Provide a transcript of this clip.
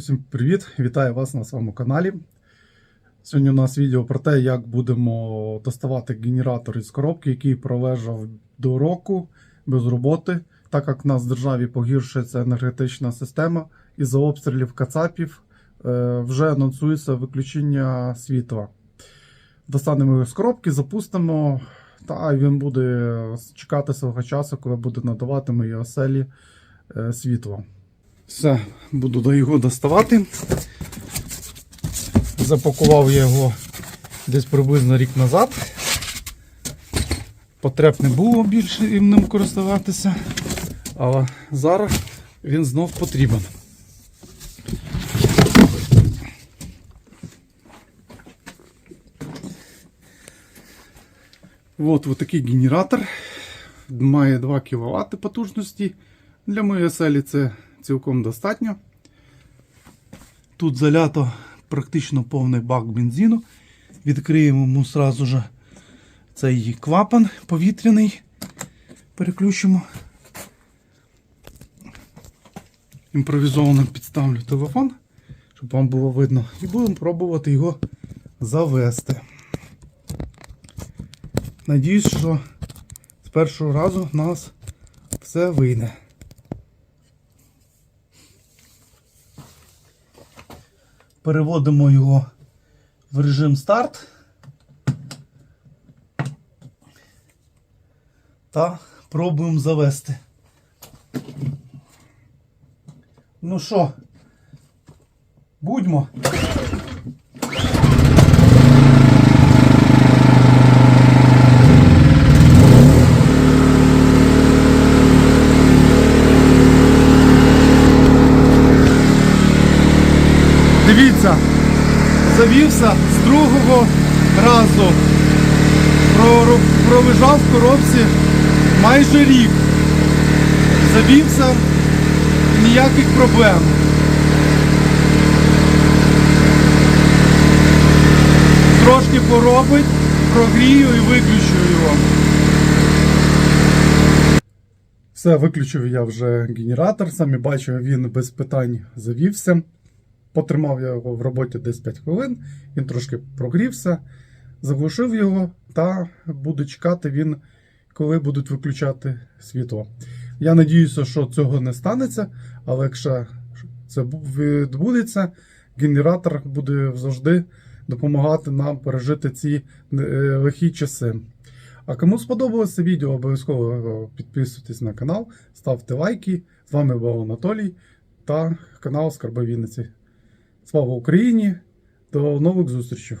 Усім привіт! Вітаю вас на своєму каналі. Сьогодні у нас відео про те, як будемо доставати генератор із коробки, який пролежав до року без роботи, так як в нас в державі погіршується енергетична система із-за обстрілів кацапів, е, вже анонсується виключення світла. Достанемо його з коробки, запустимо, та він буде чекати свого часу, коли буде надавати моїй оселі е, світло. Все, буду до його доставати. Запакував я його десь приблизно рік назад. Потреб не було більше їм ним користуватися, але зараз він знов потрібен. От, от такий генератор. Має 2 кВт потужності. Для моєї оселі це цілком достатньо. Тут залято практично повний бак бензину. Відкриємо йому сразу же цей клапан повітряний. Переключимо. Імпровізовано підставлю телефон, щоб вам було видно. І будемо пробувати його завести. Надіюсь, що з першого разу в нас все вийде. Переводимо його в режим старт. Та пробуємо завести. Ну що, будьмо. Дивіться, завівся з другого разу. Про- Пролежав в коробці майже рік. Завівся ніяких проблем. Трошки поробить, прогрію і виключу його. Все, виключив я вже генератор. Самі бачу, він без питань завівся. Потримав його в роботі десь 5 хвилин, він трошки прогрівся, заглушив його та буду чекати він, коли будуть виключати світло. Я надіюся, що цього не станеться, але якщо це відбудеться, генератор буде завжди допомагати нам пережити ці е, лихі часи. А кому сподобалось це відео, обов'язково підписуйтесь на канал, ставте лайки. З вами був Анатолій та канал Скарби Вінниці. Слава Україні! До нових зустрічей!